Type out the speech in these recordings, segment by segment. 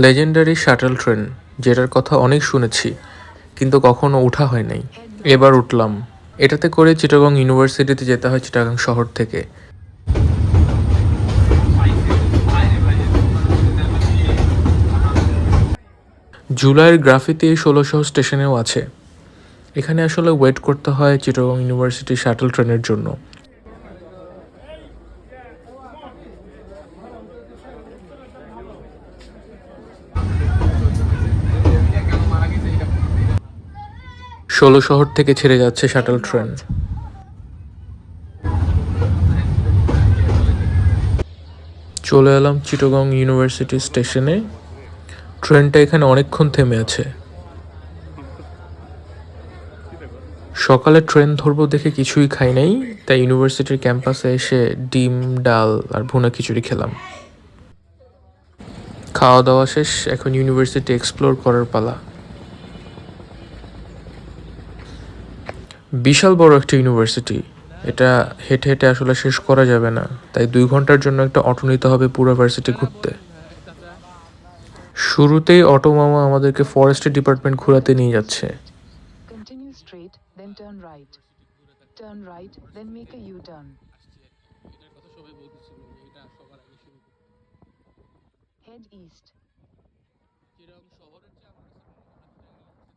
Legendary shuttle train যেটার কথা অনেক শুনেছি, কিন্তু কখনো ওঠা হয় নাই। এবার উঠলাম। এটাতে করে চিটাগং ইউনিভার্সিটিতে যেতে হয় চিটাগং শহর থেকে। জুলাইয়ের গ্রাফিতে ষোলোশো স্টেশনেও আছে। এখানে আসলে ওয়েট করতে হয় চিটাগং ইউনিভার্সিটি শাটল ট্রেনের জন্য। ষোলো শহর থেকে ছেড়ে যাচ্ছে শাটল ট্রেন। চলে এলাম চিটাগং ইউনিভার্সিটি স্টেশনে। ট্রেনটা এখানে অনেকক্ষণ থেমে আছে। সকালে ট্রেন ধরবো দেখে কিছুই খাই নাই, তাই ইউনিভার্সিটির ক্যাম্পাসে এসে ডিম, ডাল আর ভুনা খিচুড়ি খেলাম। খাওয়া দাওয়া শেষ, এখন ইউনিভার্সিটি এক্সপ্লোর করার পালা। বিশাল বড় একটা ইউনিভার্সিটি। এটা হেঁটে হেঁটে আসলে শেষ করা যাবে না। তাই দুই ঘণ্টার জন্য একটা অটো নিতে হবে পুরো ভার্সিটি ঘুরতে। শুরুতেই অটো মামা আমাদেরকে ফরেস্ট ডিপার্টমেন্ট ঘোরাতে নিয়ে যাচ্ছে.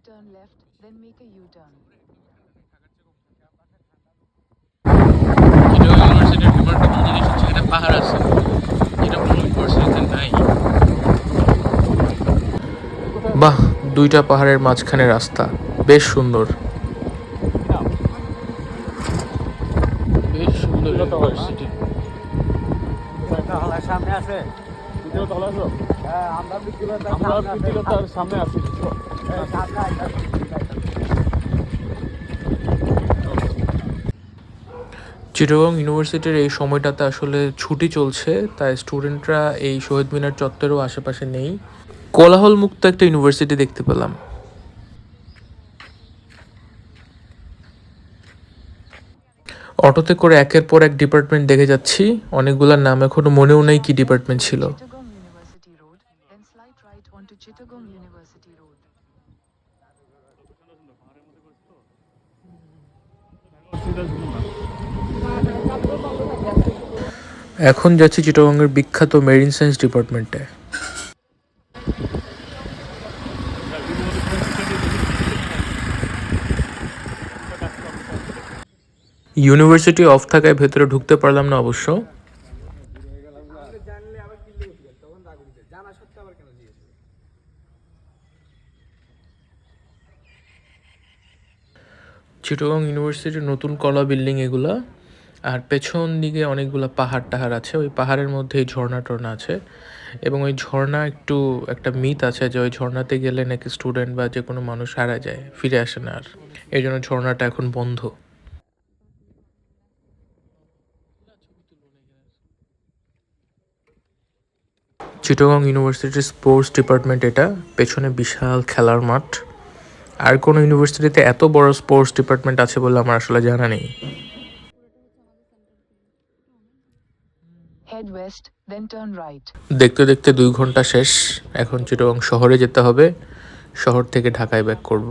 Turn left, then make a U-turn. জিনিস হচ্ছে এখানে পাহাড় আছে যেটা ইউনিভার্সিটিতে নাই। বাহ দুইটা পাহাড়ের মাঝখানে রাস্তা বেশ সুন্দর। বেশ সুন্দর ইউনিভার্সিটি সামনে আছে? হ্যাঁ, আমরা সামনে আছি হ্যাঁ, সামনে আছে। চিটাগং ইউনিভার্সিটির এই সময়টাতে আসলে ছুটি চলছে তাই স্টুডেন্টরা এই শহীদ মিনার চত্বরেও আশেপাশে নেই। কোলাহল মুক্ত একটা ইউনিভার্সিটি দেখতে পেলাম। অটোতে করে একের পর এক ডিপার্টমেন্ট দেখে যাচ্ছি অনেকগুলোর নাম এখনও মনেও নেই কি ডিপার্টমেন্ট ছিল। University Road, then slide right onto Chittagong University Road. এখন যাচ্ছি চিটাগংয়ের বিখ্যাত মেরিন সায়েন্স ডিপার্টমেন্টে ইউনিভার্সিটি অফ থাকায় ভেতরে ঢুকতে পারলাম না অবশ্য। চিটাগং ইউনিভার্সিটির নতুন কলা বিল্ডিং এগুলা। আর পেছন দিকে অনেকগুলো পাহাড় টাহাড় আছে, ওই পাহাড়ের মধ্যে এই ঝর্ণা টর্ণা আছে এবং ওই ঝর্ণা একটু একটা মিথ আছে যে ওই ঝর্ণাতে গেলে নাকি স্টুডেন্ট বা যে কোনো মানুষ হারা যায়, ফিরে আসে না আর। এই জন্য ঝর্ণাটা এখন বন্ধ। চিটাগং ইউনিভার্সিটির স্পোর্টস ডিপার্টমেন্ট এটা, পেছনে বিশাল খেলার মাঠ। আর কোনো ইউনিভার্সিটিতে এত বড় স্পোর্টস ডিপার্টমেন্ট আছে বলে আমার আসলে জানা নেই। Head west then turn right দেখতে দেখতে দুই ঘণ্টা শেষ। এখন চিটাগং শহরে যেতে হবে। শহর থেকে ঢাকায় ব্যাক করব।